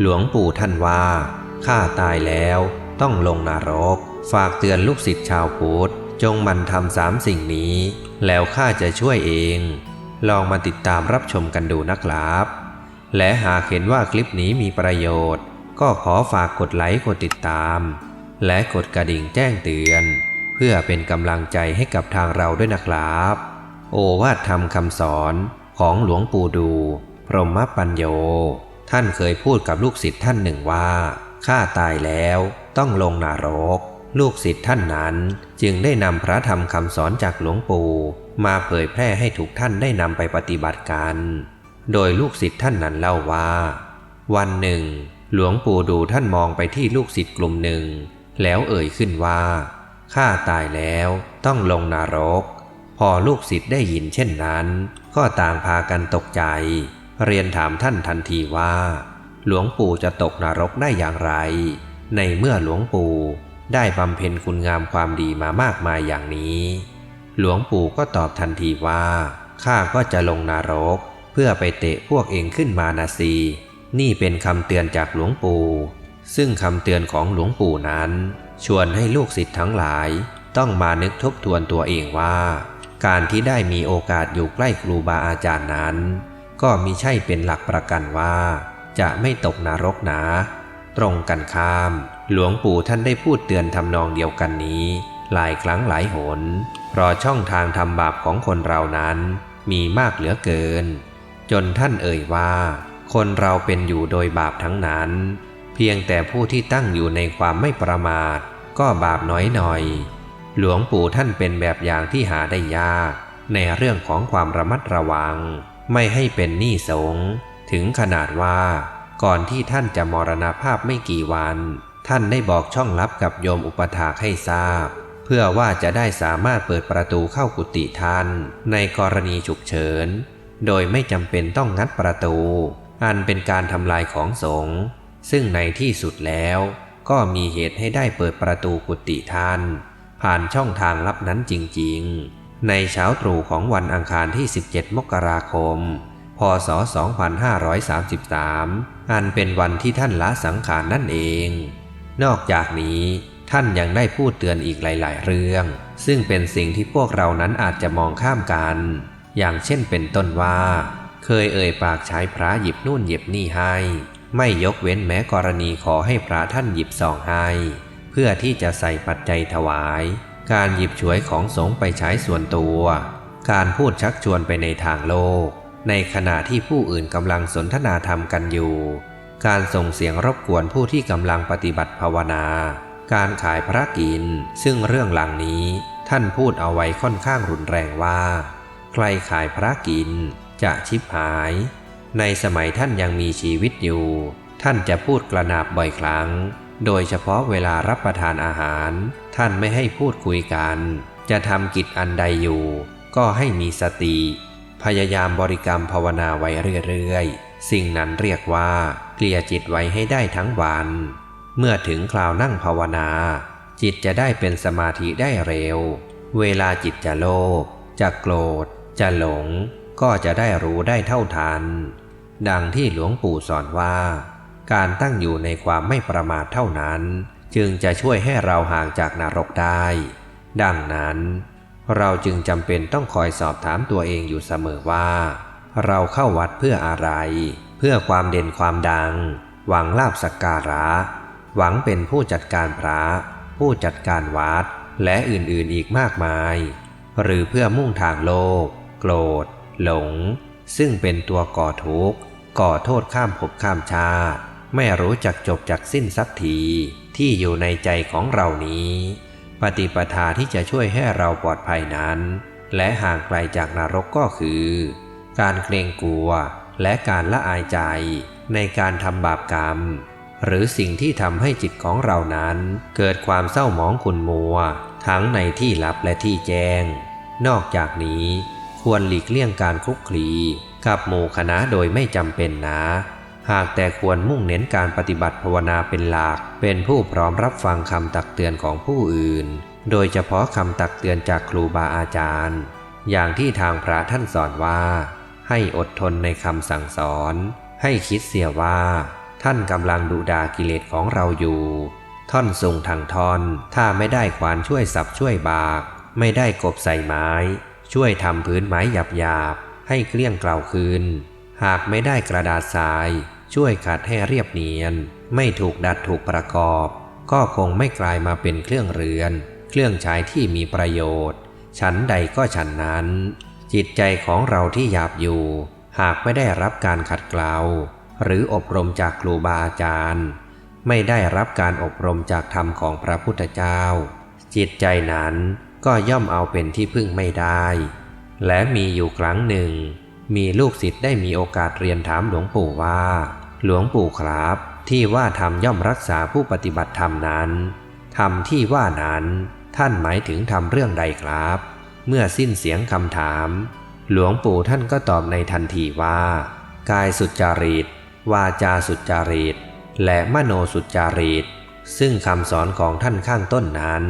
หลวงปู่ท่านว่าข้าตายแล้วต้องลงนรก ฝากเตือนลูกศิษย์ชาวพุทธจงมันทำสามสิ่งนี้ แล้วข้าจะช่วยเอง ลองมาติดตามรับชมกันดูนะครับ และหากเห็นว่าคลิปนี้มีประโยชน์ ก็ขอฝากกดไลค์กดติดตาม และกดกระดิ่งแจ้งเตือน เพื่อเป็นกำลังใจให้กับทางเราด้วยนะครับ โอวาทธรรมคำสอนของหลวงปู่ดู พรหมปัญโย ท่านเคยพูดกับลูกศิษย์ท่านหนึ่งว่าข้าตายแล้วต้องลงนรก ลูกศิษย์ท่านนั้นจึงได้นำพระธรรมคำสอนจากหลวงปู่ มาเผยแพร่ให้ทุกท่านได้นำไปปฏิบัติกัน โดยลูกศิษย์ท่านนั้นเล่าว่า วันหนึ่ง หลวงปู่ดูท่านมองไปที่ลูกศิษย์กลุ่มหนึ่ง แล้วเอ่ยขึ้นว่าข้าตายแล้วต้องลงนรก พอลูกศิษย์ได้ยินเช่นนั้น ก็ต่างพากันตกใจ เรียนถามท่านทันทีว่า หลวงปู่จะตกนรกได้อย่างไร ในเมื่อหลวงปู่ได้บำเพ็ญคุณงามความดีมามากมายอย่างนี้ หลวงปู่ก็ตอบทันทีว่าข้าก็จะลงนรก เพื่อไปเตะพวกเองขึ้นมานาซีนี่เป็นคำเตือนจากหลวงปู่ ซึ่งคำเตือนของหลวงปู่นั้น ชวนให้ลูกศิษย์ทั้งหลาย ต้องมานึกทบทวนตัวเองว่า การที่ได้มีโอกาสอยู่ใกล้ครูบาอาจารย์นั้น ก็มิใช่เป็นหลักประกันว่า จะไม่ตกนรกนะตรงกันข้าม หลวงปู่ท่านได้พูดเตือนทำนองเดียวกันนี้ หลายครั้งหลายหน เพราะช่องทางทำบาปของคนเรานั้น มีมากเหลือเกิน จนท่านเอ่ยว่า คนเราเป็นอยู่โดยบาปทั้งนั้น เพียงแต่ผู้ที่ตั้งอยู่ในความไม่ประมาท ก็บาปน้อยหน่อย หลวงปู่ท่านเป็นแบบอย่างที่หาได้ยาก ในเรื่องของความระมัดระวัง ไม่ให้เป็นหนี้สงถึงขนาดว่า ก่อนที่ท่านจะมรณภาพไม่กี่วัน ท่านได้บอกช่องลับกับโยมอุปถากให้ทราบ เพื่อว่าจะได้สามารถเปิดประตูเข้ากุฏิท่าน ในกรณีฉุกเฉิน โดยไม่จำเป็นต้องงัดประตู อันเป็นการทำลายของสงฆ์ซึ่งในที่สุดแล้วก็มีเหตุให้ได้เปิดประตูกุฏิท่าน ผ่านช่องทางลับนั้นจริง ๆ ในเช้าตรู่ของวันอังคารที่ 17 มกราคม พศ 2533 อันเป็นวันที่ท่านละสังขารนั่นเอง นอกจากนี้ท่านยังได้พูดเตือนอีกหลาย ๆ เรื่อง ซึ่งเป็นสิ่งที่พวกเรานั้นอาจจะมองข้ามกัน อย่างเช่นเป็นต้นว่า เคยเอ่ยปากใช้พระหยิบนู่นหยิบนี่ให้ ไม่ยกเว้นแม้กรณีขอให้พระท่านหยิบซองให้ เพื่อที่จะใส่ปัจจัยถวาย การหยิบฉวยของสงไปใช้ส่วนตัว การพูดชักชวนไปในทางโลก ในขณะที่ผู้อื่นกำลังสนทนาธรรมกันอยู่ การส่งเสียงรบกวนผู้ที่กำลังปฏิบัติภาวนา การขายพระกิน ซึ่งเรื่องหลังนี้ท่านพูดเอาไว้ค่อนข้างรุนแรงว่า ใครขายพระกิน จะชิบหาย ในสมัยท่านยังมีชีวิตอยู่ ท่านจะพูดกระนาบบ่อยครั้ง โดยเฉพาะเวลารับประทานอาหาร ท่านไม่ให้พูดคุยกัน จะทำกิจอันใดอยู่ ก็ให้มีสติ พยายามบริกรรมภาวนาไว้เรื่อยๆ สิ่งนั้นเรียกว่าเกลี่ยจิตไว้ให้ได้ทั้งวัน เมื่อถึงคราวนั่งภาวนา จิตจะได้เป็นสมาธิได้เร็ว เวลาจิตจะโลภจะโกรธ จะหลง ก็จะได้รู้ได้เท่าทัน ดังที่หลวงปู่สอนว่า การตั้งอยู่ในความไม่ประมาทเท่านั้น จึงจะช่วยให้เราห่างจากนรกได้ ดังนั้น เราจึงจำเป็นต้องคอยสอบถามตัวเองอยู่เสมอว่า เราเข้าวัดเพื่ออะไร เพื่อความเด่นความดัง หวังลาบสักการะ หวังเป็นผู้จัดการพระ ผู้จัดการวัด และอื่นๆอีกมากมาย หรือเพื่อมุ่งทางโลก โกรธ หลง ซึ่งเป็นตัวก่อทุกข์ก่อโทษข้ามภพข้ามชาติ ไม่รู้จักจบจากสิ้นสักทีที่อยู่ในใจของเรานี้ ปฏิปทาที่จะช่วยให้เราปลอดภัยนั้น และห่างไกลจากนรกก็คือ การเกรงกลัวและการละอายใจในการทำบาปกรรม หรือสิ่งที่ทำให้จิตของเรานั้น เกิดความเศร้าหมองขุ่นมัว ทั้งในที่ลับและที่แจ้ง นอกจากนี้ควรหลีกเลี่ยงการคลุกคลีกับหมู่คณะโดยไม่จำเป็นนะ หากแต่ควรมุ่งเน้นการปฏิบัติภาวนาเป็นหลัก เป็นผู้พร้อมรับฟังคำตักเตือนของผู้อื่น โดยเฉพาะคำตักเตือนจากครูบาอาจารย์ อย่างที่ทางพระท่านสอนว่า ให้อดทนในคำสั่งสอน ให้คิดเสียว่า ท่านกำลังดูดากิเลสของเราอยู่ ท่อนสูงทางทอน ถ้าไม่ได้ขวานช่วยสับช่วยบาก ไม่ได้กบใส่ไม้ ช่วยทำพื้นไม้หยาบหยาบๆให้เกลี้ยงเกลาคืน หากไม่ได้กระดาษทราย ช่วยขัดให้เรียบเนียน ไม่ถูกดัดถูกประกอบ ก็คงไม่กลายมาเป็นเครื่องเรือน เครื่องใช้ที่มีประโยชน์ ฉันใดก็ฉันนั้น จิตใจของเราที่หยาบอยู่ หากไม่ได้รับการขัดเกลาหรืออบรมจากครูบาอาจารย์ ไม่ได้รับการอบรมจากธรรมของพระพุทธเจ้า จิตใจนั้นก็ย่อมเอาเป็นที่พึ่งไม่ได้ และมีอยู่ครั้งหนึ่ง มีลูกศิษย์ได้มีโอกาสเรียนถามหลวงปู่ว่า หลวงปู่ครับที่ว่าธรรมย่อมรักษาผู้ปฏิบัติธรรมนั้นธรรมที่ว่านั้นท่านหมายถึงธรรมเรื่องใดครับ เมื่อสิ้นเสียงคำถาม หลวงปู่ท่านก็ตอบในทันทีว่า กายสุจริต วาจาสุจริต และมโนสุจริต ซึ่งคำสอนของท่านข้างต้นนั้น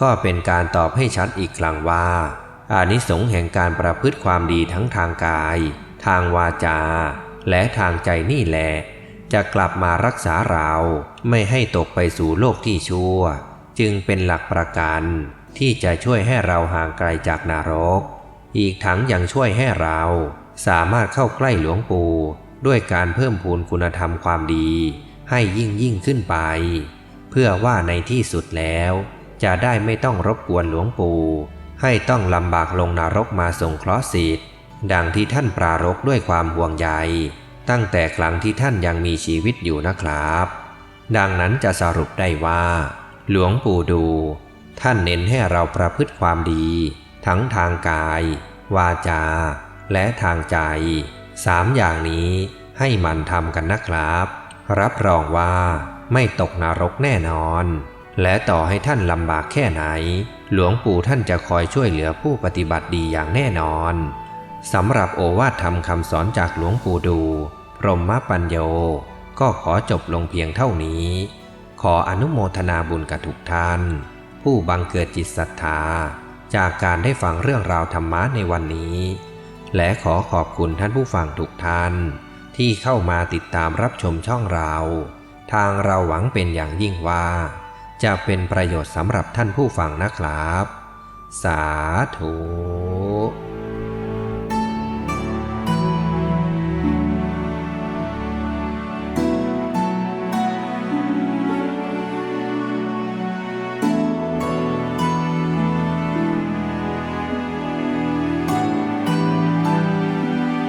ก็เป็นการตอบให้ชัดอีกครั้งว่าอานิสงส์แห่งการประพฤติความดีทั้งทางกาย ทางวาจา และทางใจนี่แหละ จะกลับมารักษาเราไม่ให้ตกไปสู่โลกที่ชั่ว จึงเป็นหลักประกันที่จะช่วยให้เราห่างไกลจากนรก อีกทั้งยังช่วยให้เราสามารถเข้าใกล้หลวงปู่ด้วยการเพิ่มพูนคุณธรรมความดี ให้ยิ่งยิ่งขึ้นไป เพื่อว่าในที่สุดแล้ว จะได้ไม่ต้องรบกวนหลวงปู่ ให้ต้องลำบากลงนรกมาส่งเคราะห์สิทธิ์ดังที่ท่านปรารกด้วยความห่วงใย ตั้งแต่ครั้งที่ท่านยังมีชีวิตอยู่นะครับ ดังนั้นจะสรุปได้ว่า หลวงปู่ดู ท่านเน้นให้เราประพฤติความดี ทั้งทางกาย วาจา และทางใจสามอย่างนี้ให้มันทำกันนะครับ รับรองว่าไม่ตกนรกแน่นอน และต่อให้ท่านลำบากแค่ไหน หลวงปู่ท่านจะคอยช่วยเหลือผู้ปฏิบัติดีอย่างแน่นอน สำหรับโอวาทธรรมคำสอนจากหลวงปู่ดู พรหมปัญโย ก็ขอจบลงเพียงเท่านี้ ขออนุโมทนาบุญกับทุกท่าน ผู้บังเกิดจิตศรัทธา จากการได้ฟังเรื่องราวธรรมะในวันนี้ และขอขอบคุณท่านผู้ฟังทุกท่าน ที่เข้ามาติดตามรับชมช่องเรา ทางเราหวังเป็นอย่างยิ่งว่า จะเป็นประโยชน์สำหรับท่านผู้ฟังนะครับ สาธุ